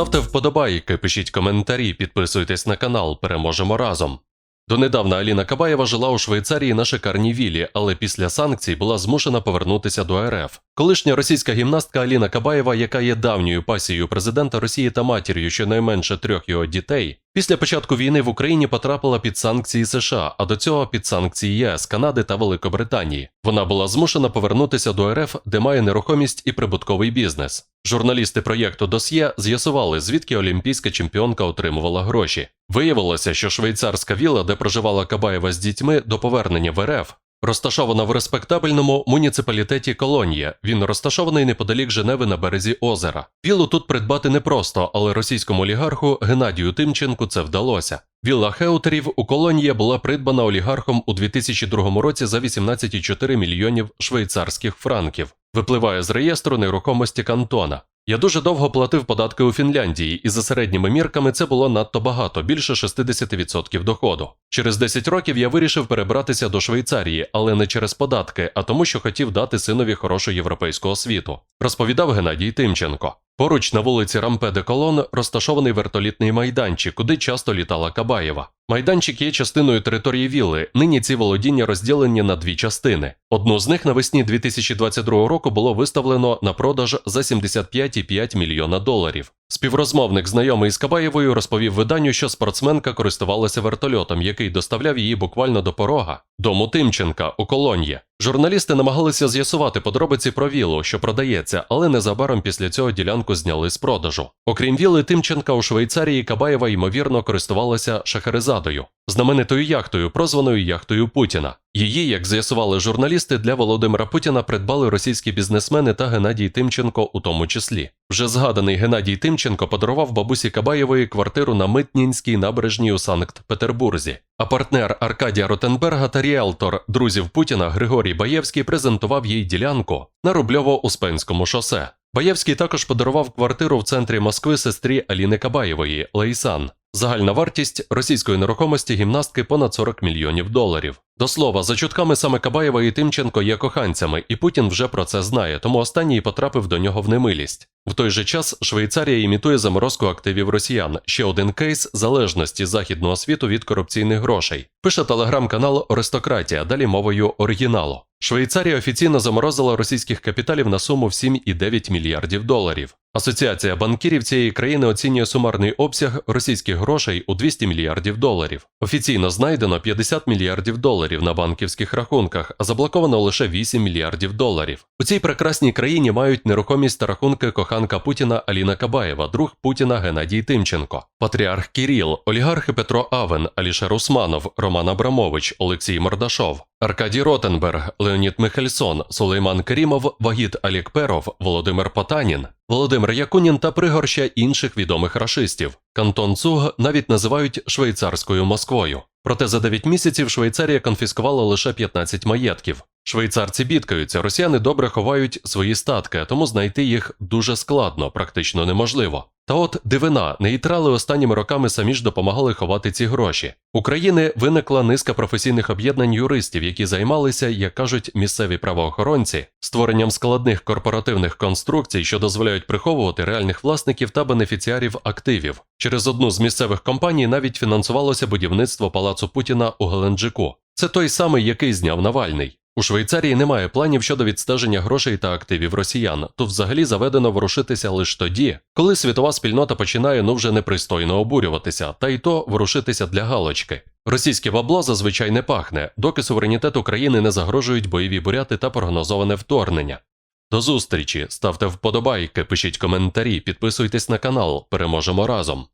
Ставте вподобайки, пишіть коментарі, підписуйтесь на канал, переможемо разом. Донедавна Аліна Кабаєва жила у Швейцарії на шикарній вілі, але після санкцій була змушена повернутися до РФ. Колишня російська гімнастка Аліна Кабаєва, яка є давньою пасією президента Росії та матір'ю щонайменше трьох його дітей, після початку війни в Україні потрапила під санкції США, а до цього під санкції ЄС, Канади та Великобританії. Вона була змушена повернутися до РФ, де має нерухомість і прибутковий бізнес. Журналісти проєкту Досьє з'ясували, звідки олімпійська чемпіонка отримувала гроші. Виявилося, що швейцарська віла, де проживала Кабаєва з дітьми до повернення в РФ, розташована в респектабельному муніципалітеті Колонія. Він розташований неподалік Женеви на березі озера. Вілу тут придбати непросто, але російському олігарху Геннадію Тимченку це вдалося. Вілла Хеутерів у Колонія була придбана олігархом у 2002 році за 18,4 мільйонів швейцарських франків. Випливає з реєстру нерухомості Кантона. Я дуже довго платив податки у Фінляндії, і за середніми мірками це було надто багато, більше 60% доходу. Через 10 років я вирішив перебратися до Швейцарії, але не через податки, а тому, що хотів дати синові хорошу європейську освіту, розповідав Геннадій Тимченко. Поруч на вулиці Рампе де Колон розташований вертолітний майданчик, куди часто літала Кабаєва. Майданчик є частиною території вілли. Нині ці володіння розділені на дві частини. Одну з них навесні 2022 року було виставлено на продаж за 75,5 мільйона доларів. Співрозмовник, знайомий з Кабаєвою, розповів виданню, що спортсменка користувалася вертольотом, який доставляв її буквально до порога дому Тимченка у колонії. Журналісти намагалися з'ясувати подробиці про вілу, що продається, але незабаром після цього ділянку зняли з продажу. Окрім віли Тимченка у Швейцарії, Кабаєва ймовірно користувалася Шахерезадою, знаменитою яхтою, прозваною яхтою Путіна. Її, як з'ясували журналісти, для Володимира Путіна придбали російські бізнесмени та Геннадій Тимченко у тому числі. Вже згаданий Геннадій Тимченко подарував бабусі Кабаєвої квартиру на Митнінській набережній у Санкт-Петербурзі. А партнер Аркадія Ротенберга та ріелтор друзів Путіна Григорій Баєвський презентував їй ділянку на Рубльово-Успенському шосе. Баєвський також подарував квартиру в центрі Москви сестрі Аліни Кабаєвої Лейсан. Загальна вартість російської нерухомості гімнастки понад 40 мільйонів доларів. До слова, за чутками саме Кабаєва і Тимченко є коханцями, і Путін вже про це знає, тому останній потрапив до нього в немилість. В той же час Швейцарія імітує заморозку активів росіян. Ще один кейс залежності західного світу від корупційних грошей. Пише телеграм-канал Аристократія, далі мовою оригіналу. Швейцарія офіційно заморозила російських капіталів на суму в 7,9 мільярдів доларів. Асоціація банкірів цієї країни оцінює сумарний обсяг російських грошей у 200 мільярдів доларів. Офіційно знайдено 50 мільярдів доларів на банківських рахунках, а заблоковано лише 8 мільярдів доларів. У цій прекрасній країні мають нерухомість та рахунки коханка Путіна Аліна Кабаєва, друг Путіна Геннадій Тимченко, патріарх Кіріл, олігархи Петро Авен, Алішер Усманов, Роман Абрамович, Олексій Мордашов. Аркадій Ротенберг, Леонід Михельсон, Сулейман Керімов, Вагіт Алікперов, Володимир Потанін, Володимир Якунін та пригорща інших відомих рашистів. Кантон Цуг навіть називають швейцарською Москвою. Проте за 9 місяців Швейцарія конфіскувала лише 15 маєтків. Швейцарці бідкаються, росіяни добре ховають свої статки, тому знайти їх дуже складно, практично неможливо. Та от дивина, нейтрали останніми роками самі ж допомагали ховати ці гроші. України виникла низка професійних об'єднань юристів, які займалися, як кажуть місцеві правоохоронці, створенням складних корпоративних конструкцій, що дозволяють приховувати реальних власників та бенефіціарів активів. Через одну з місцевих компаній навіть фінансувалося будівництво палацу Путіна у Геленджику. Це той самий, який зняв Навальний. У Швейцарії немає планів щодо відстеження грошей та активів росіян. Тут взагалі заведено ворушитися лише тоді, коли світова спільнота починає ну вже непристойно обурюватися, та й то ворушитися для галочки. Російське бабло зазвичай не пахне, доки суверенітет України не загрожують бойові буряти та прогнозоване вторгнення. До зустрічі, ставте вподобайки, пишіть коментарі, підписуйтесь на канал, переможемо разом.